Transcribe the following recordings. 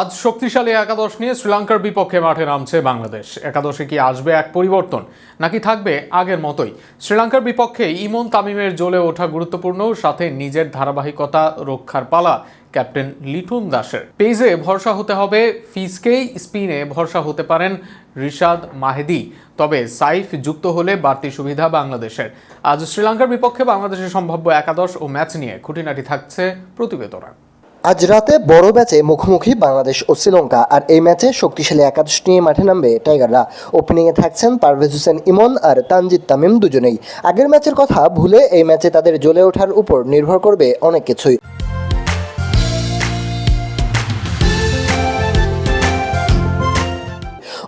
আজ শক্তিশালী একাদশ নিয়ে শ্রীলঙ্কার বিপক্ষে মাঠে নামছে বাংলাদেশ। একাদশে কি আসবে এক পরিবর্তন? নাকি থাকবে আগের মতোই? শ্রীলঙ্কার বিপক্ষে ইমন তামিমের জ্বলে ওঠা গুরুত্বপূর্ণ, সাথে নিজের ধারাবাহিকতা রক্ষার পালা ক্যাপ্টেন লিটুন দাসের। পেজে ভরসা হতে হবে, ফিজকেই স্পিনে ভরসা হতে পারেন রিশাদ মাহেদি। তবে সাইফ যুক্ত হলে বাড়তি সুবিধা বাংলাদেশের। আজ শ্রীলঙ্কার বিপক্ষে বাংলাদেশের সম্ভাব্য একাদশ ও ম্যাচ নিয়ে খুঁটিনাটি থাকছে প্রতিবেদনা। আজ রাতে বড় ম্যাচে মুখোমুখি বাংলাদেশ ও শ্রীলঙ্কা, আর এই ম্যাচে শক্তিশালী একাদশ নিয়ে মাঠে নামবে টাইগাররা। ওপেনিংয়ে থাকছেন পারভেজ হোসেন ইমন আর তানজিদ তামিম দুজনেই। আগের ম্যাচের কথা ভুলে এই ম্যাচে তাদের জ্বলে ওঠার উপর নির্ভর করবে অনেক কিছুই।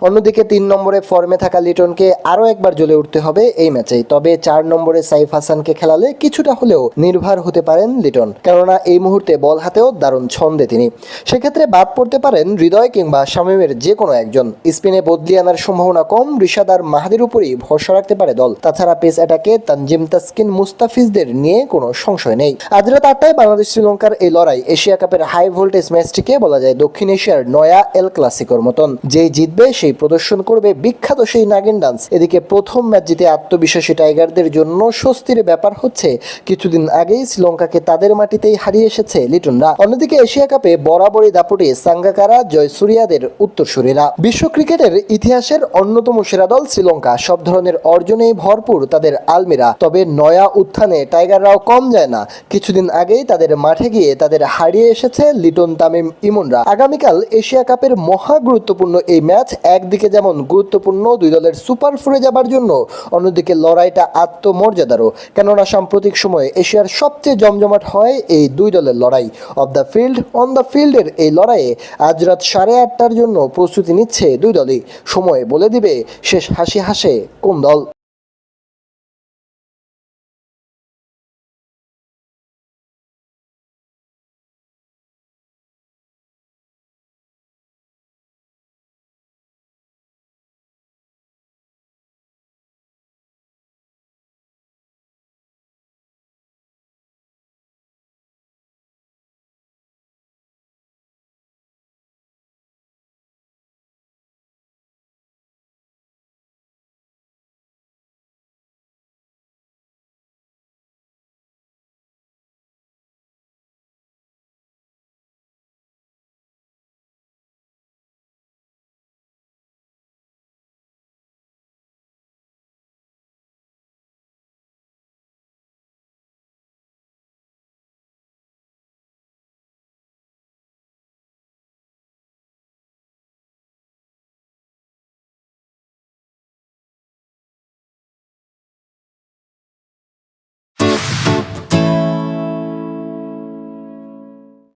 অন্যদিকে তিন নম্বরে ফর্মে থাকা লিটনকে আরও একবার জ্বলে উঠতে হবে এই ম্যাচে তবে চার নম্বরে সাইফ হাসানকে খেলালে কিছুটা হলেও নির্ভর হতে পারেন লিটন। কেননা এই মুহূর্তে বল হাতেও দারুণ ছন্দে তিনি। সেক্ষেত্রে বাদ পড়তে পারেন হৃদয় কিংবা শামীমের যে কোনো একজন। স্পিনে বদলি আনার সম্ভাবনা কম ঋষাদ আর মাহাদির উপরই ভরসা রাখতে পারে দল। তাছাড়া পেস অ্যাটাকে তানজিম তাসকিন মুস্তাফিজদের নিয়ে কোনো সংশয় নেই। আজ রাত আটটায় বাংলাদেশ শ্রীলঙ্কার এই লড়াই এশিয়া কাপের হাই ভোল্টেজ ম্যাচটিকে বলা যায় দক্ষিণ এশিয়ার নয়া এল ক্লাসিকোর মতন। যেই জিতবে সেই প্রদর্শন করবে বিখ্যাত সেই নাগিন ডান্স এদিকে প্রথম ম্যাচ জিতে আত্মবিশ্বাসী টাইগারদের জন্য স্বস্তির ব্যাপার হচ্ছে, কিছুদিন আগেই শ্রীলঙ্কাকে তাদের মাটিতেই হারিয়ে এসেছে লিটনরা। অন্যদিকে এশিয়া কাপে বরাবরই দাপুটে সাঙ্গাকারা, জয়সুরিয়াদের উত্তরসূরিরা। বিশ্ব ক্রিকেটের ইতিহাসের অন্যতম সেরা দল শ্রীলঙ্কা। সব ধরনের অর্জনেই ভরপুর তাদের আলমিরা। তবে নয়া উত্থানে টাইগাররাও কম যায় না। কিছুদিন আগেই তাদের মাঠে গিয়ে তাদের হারিয়ে এসেছে লিটন তামিম ইমনরা। আগামীকাল এশিয়া কাপের মহা গুরুত্বপূর্ণ এই ম্যাচ একদিকে যেমন গুরুত্বপূর্ণ দুই দলের সুপার ফোরে যাবার জন্য, অন্যদিকে লড়াইটা আত্মমর্যাদারও। কেননা সাম্প্রতিক সময়ে এশিয়ার সবচেয়ে জমজমাট হয় এই দুই দলের লড়াই। Off the field on the ফিল্ডের এই লড়াইয়ে আজ রাত সাড়ে আটটার জন্য প্রস্তুতি নিচ্ছে দুই দলই। সময় বলে দিবে শেষ হাসি হাসে কোন দল।